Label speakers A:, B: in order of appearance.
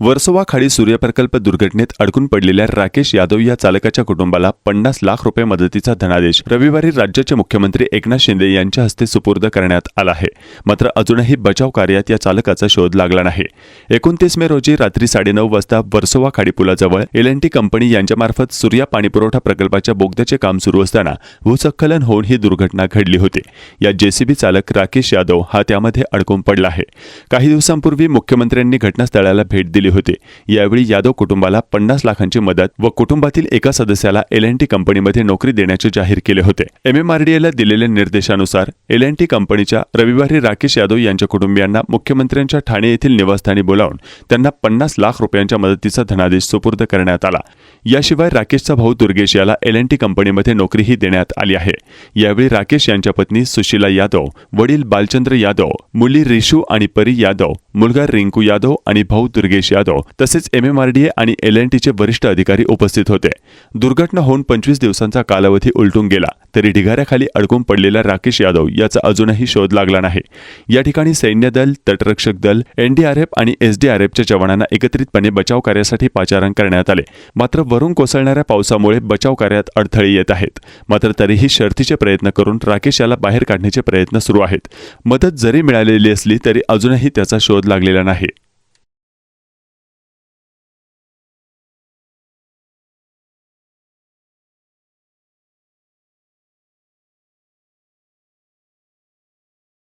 A: वर्सोवा खाडी सूर्यप्रकल्प दुर्घटनेत अडकून पडलेल्या राकेश यादव या चालकाच्या कुटुंबाला पन्नास लाख रुपये मदतीचा धनादेश रविवारी राज्याचे मुख्यमंत्री एकनाथ शिंदे यांच्या हस्ते सुपूर्द करण्यात आला आहे. मात्र अजूनही बचाव कार्यात या चालकाचा शोध लागला नाही. एकोणतीस मे रोजी रात्री साडेनऊ वाजता वर्सोवा खाडीपुलाजवळ एल एन टी कंपनी यांच्यामार्फत सूर्या पाणीपुरवठा प्रकल्पाच्या बोगद्याचे काम सुरू असताना भूस्खलन होऊन ही दुर्घटना घडली होती. या जेसीबी चालक राकेश यादव हा त्यामध्ये अडकून पडला आहे. काही दिवसांपूर्वी मुख्यमंत्र्यांनी घटनास्थळाला भेट दिली केले होते. यावेळी यादव कुटुंबाला पन्नास लाखांची मदत व कुटुंबातील एका सदस्याला एल एन टी कंपनीमध्ये नोकरी देण्याचे जाहीर केले होते. एमएमआरडीएला दिलेल्या निर्देशानुसार एल एन टी कंपनीच्या रविवारी राकेश यादव यांच्या कुटुंबियांना मुख्यमंत्र्यांच्या ठाणे येथील निवासस्थानी बोलावून त्यांना पन्नास लाख रुपयांच्या मदतीचा धनादेश सुपूर्द करण्यात आला. याशिवाय राकेशचा भाऊ दुर्गेश याला एल एन टी कंपनीमध्ये नोकरीही देण्यात आली आहे. यावेळी राकेश यांच्या पत्नी सुशीला यादव वडील बालचंद्र यादव मुली रिशू आणि परी यादव मुलगा रिंकू यादव आणि भाऊ दुर्गेश यादव तसेच एमएमआरडीए आणि एल एन टीचे वरिष्ठ अधिकारी उपस्थित होते. दुर्घटना होऊन पंचवीस दिवसांचा कालावधी उलटून गेला तरी ढिगाऱ्याखाली अडकून पडलेला राकेश यादव याचा अजूनही शोध लागला नाही. या ठिकाणी सैन्य दल तटरक्षक दल एनडीआरएफ आणि एसडीआरएफच्या जवानांना एकत्रितपणे बचाव कार्यासाठी पाचारण करण्यात आले. मात्र वरून कोसळणाऱ्या पावसामुळे बचाव कार्यात अडथळे येत आहेत. मात्र तरीही शर्थीचे प्रयत्न करून राकेश याला बाहेर काढण्याचे प्रयत्न सुरू आहेत. मदत जरी मिळालेली असली तरी अजूनही त्याचा शोध लागलेला नाही.